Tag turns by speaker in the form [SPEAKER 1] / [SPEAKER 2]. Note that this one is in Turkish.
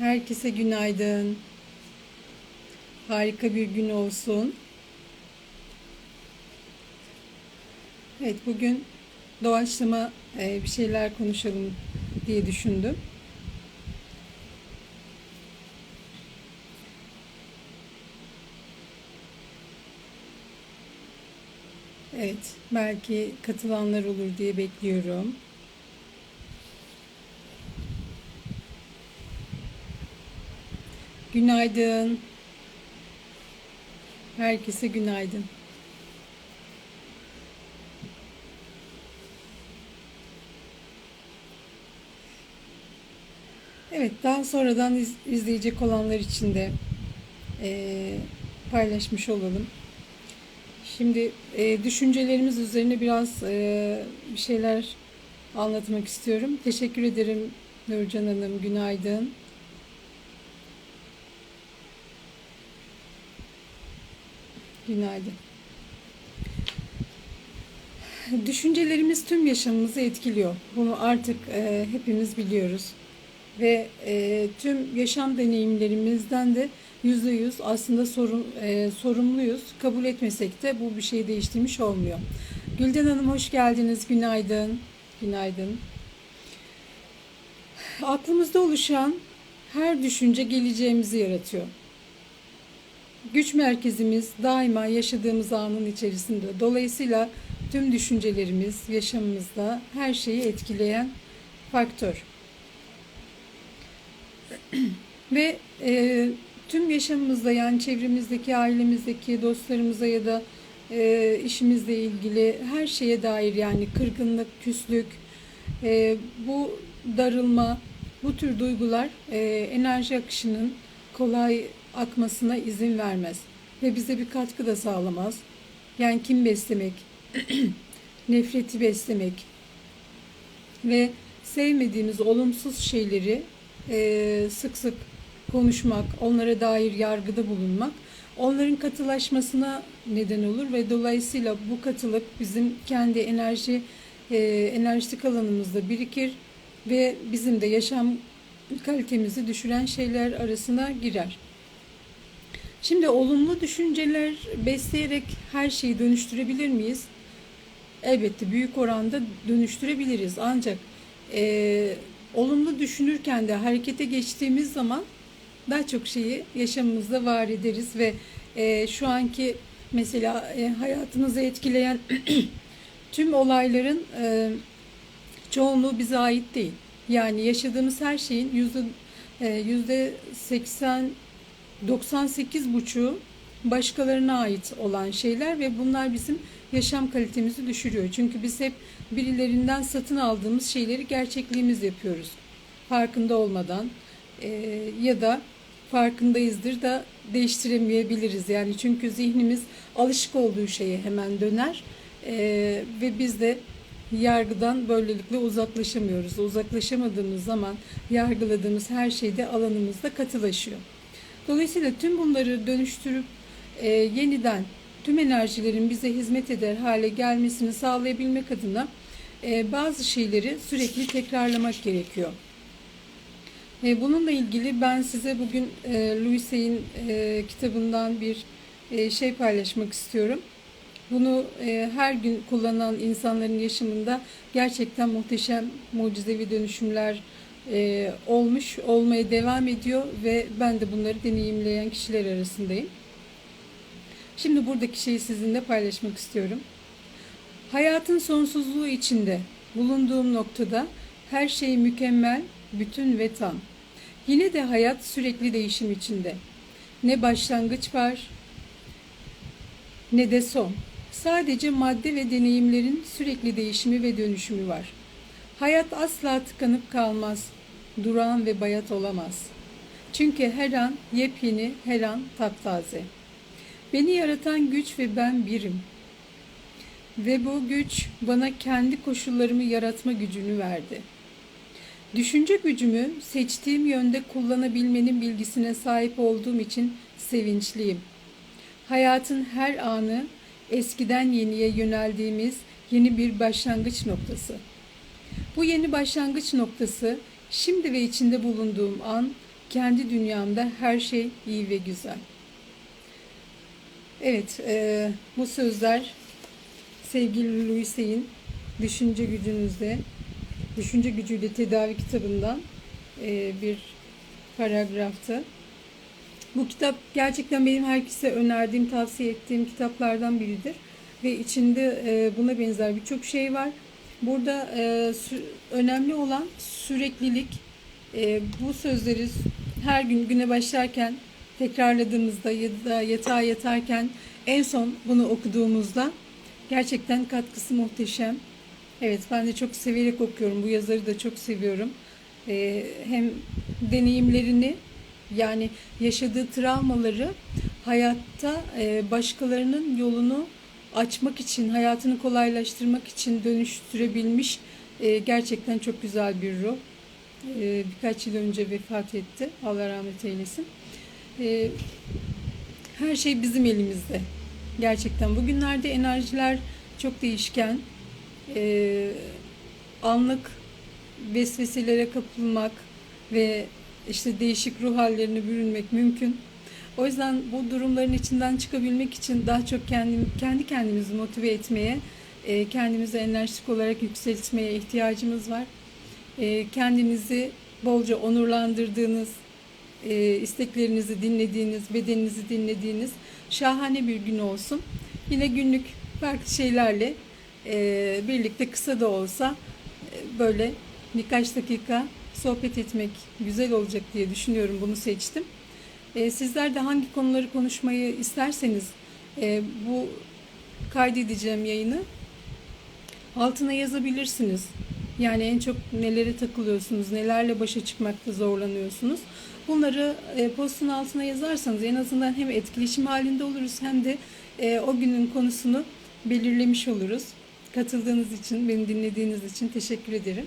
[SPEAKER 1] Herkese günaydın. Harika bir gün olsun. Evet, bugün doğaçlama e, bir şeyler konuşalım diye düşündüm. Evet, belki katılanlar olur diye bekliyorum. Günaydın. Herkese günaydın. Evet, daha sonradan iz- izleyecek olanlar için de eee, paylaşmış olalım. Şimdi eee, düşüncelerimiz üzerine biraz eee, bir şeyler anlatmak istiyorum. Teşekkür ederim Nurcan Hanım. Günaydın. Günaydın. Düşüncelerimiz tüm yaşamımızı etkiliyor. Bunu artık e, hepimiz biliyoruz. Ve e, tüm yaşam deneyimlerimizden de yüzde yüz aslında sorun, e, sorumluyuz. Kabul etmesek de bu bir şey değiştirmiş olmuyor. Gülden Hanım hoş geldiniz. Günaydın. Günaydın. Aklımızda oluşan her düşünce geleceğimizi yaratıyor. Güç merkezimiz daima yaşadığımız anın içerisinde. Dolayısıyla tüm düşüncelerimiz yaşamımızda her şeyi etkileyen faktör. Ve e, tüm yaşamımızda yani çevremizdeki, ailemizdeki, dostlarımıza ya da e, işimizle ilgili her şeye dair yani kırgınlık, küslük, e, bu darılma, bu tür duygular e, enerji akışının kolay akmasına izin vermez. Ve bize bir katkı da sağlamaz. Yani kim beslemek, nefreti beslemek. Ve sevmediğimiz olumsuz şeyleri e, sık sık konuşmak, onlara dair yargıda bulunmak onların katılaşmasına neden olur ve dolayısıyla bu katılık bizim kendi enerji e, enerjik alanımızda birikir ve bizim de yaşam kalitemizi düşüren şeyler arasına girer. Şimdi olumlu düşünceler besleyerek her şeyi dönüştürebilir miyiz? Elbette büyük oranda dönüştürebiliriz. Ancak e, olumlu düşünürken de harekete geçtiğimiz zaman daha çok şeyi yaşamımızda var ederiz ve e, şu anki mesela e, hayatımızı etkileyen tüm olayların e, çoğunluğu bize ait değil. Yani yaşadığımız her şeyin yüzde e, yüzde 80 98 buçu başkalarına ait olan şeyler ve bunlar bizim yaşam kalitemizi düşürüyor. Çünkü biz hep birilerinden satın aldığımız şeyleri gerçekliğimiz yapıyoruz. Farkında olmadan e, ya da farkındayızdır da değiştiremeyebiliriz. Yani çünkü zihnimiz alışık olduğu şeye hemen döner e, ve biz de yargıdan böylelikle uzaklaşamıyoruz. Uzaklaşamadığımız zaman yargıladığımız her şeyde alanımızda katılaşıyor. Dolayısıyla tüm bunları dönüştürüp e, yeniden tüm enerjilerin bize hizmet eder hale gelmesini sağlayabilmek adına e, bazı şeyleri sürekli tekrarlamak gerekiyor. E, bununla ilgili ben size bugün e, Louis Hay'in e, kitabından bir e, şey paylaşmak istiyorum. Bunu e, her gün kullanan insanların yaşamında gerçekten muhteşem mucizevi dönüşümler e, olmuş, olmaya devam ediyor ve ben de bunları deneyimleyen kişiler arasındayım. Şimdi buradaki şeyi sizinle paylaşmak istiyorum. Hayatın sonsuzluğu içinde bulunduğum noktada her şey mükemmel, bütün ve tam. Yine de hayat sürekli değişim içinde. Ne başlangıç var ne de son. Sadece madde ve deneyimlerin sürekli değişimi ve dönüşümü var. Hayat asla tıkanıp kalmaz, durağan ve bayat olamaz. Çünkü her an yepyeni, her an taptaze. Beni yaratan güç ve ben birim. Ve bu güç bana kendi koşullarımı yaratma gücünü verdi. Düşünce gücümü seçtiğim yönde kullanabilmenin bilgisine sahip olduğum için sevinçliyim. Hayatın her anı eskiden yeniye yöneldiğimiz yeni bir başlangıç noktası. Bu yeni başlangıç noktası şimdi ve içinde bulunduğum an kendi dünyamda her şey iyi ve güzel. Evet, e, bu sözler sevgili Louise'in Düşünce Gücünüzde, Düşünce Gücüyle Tedavi kitabından e, bir paragraftı. Bu kitap gerçekten benim herkese önerdiğim, tavsiye ettiğim kitaplardan biridir. Ve içinde e, buna benzer birçok şey var. Burada e, önemli olan süreklilik. E, bu sözleri her gün güne başlarken tekrarladığımızda ya da yatağa yatarken en son bunu okuduğumuzda gerçekten katkısı muhteşem. Evet ben de çok severek okuyorum. Bu yazarı da çok seviyorum. Hem deneyimlerini yani yaşadığı travmaları hayatta e, başkalarının yolunu açmak için, hayatını kolaylaştırmak için dönüştürebilmiş e, gerçekten çok güzel bir ruh. E, birkaç yıl önce vefat etti. Allah rahmet eylesin. Her şey bizim elimizde. Gerçekten bugünlerde enerjiler çok değişken. Anlık vesveselere kapılmak ve işte değişik ruh hallerine bürünmek mümkün. O yüzden bu durumların içinden çıkabilmek için daha çok kendim, kendi kendimizi motive etmeye, e, kendimizi enerjik olarak yükseltmeye ihtiyacımız var. E, kendinizi bolca onurlandırdığınız, e, isteklerinizi dinlediğiniz, bedeninizi dinlediğiniz şahane bir gün olsun. Yine günlük farklı şeylerle birlikte kısa da olsa böyle birkaç dakika sohbet etmek güzel olacak diye düşünüyorum. Bunu seçtim. E, sizler de hangi konuları konuşmayı isterseniz e, bu kaydedeceğim yayını altına yazabilirsiniz. Yani en çok nelere takılıyorsunuz, nelerle başa çıkmakta zorlanıyorsunuz. Bunları e, postun altına yazarsanız en azından hem etkileşim halinde oluruz hem de e, o günün konusunu belirlemiş oluruz. Katıldığınız için, beni dinlediğiniz için teşekkür ederim.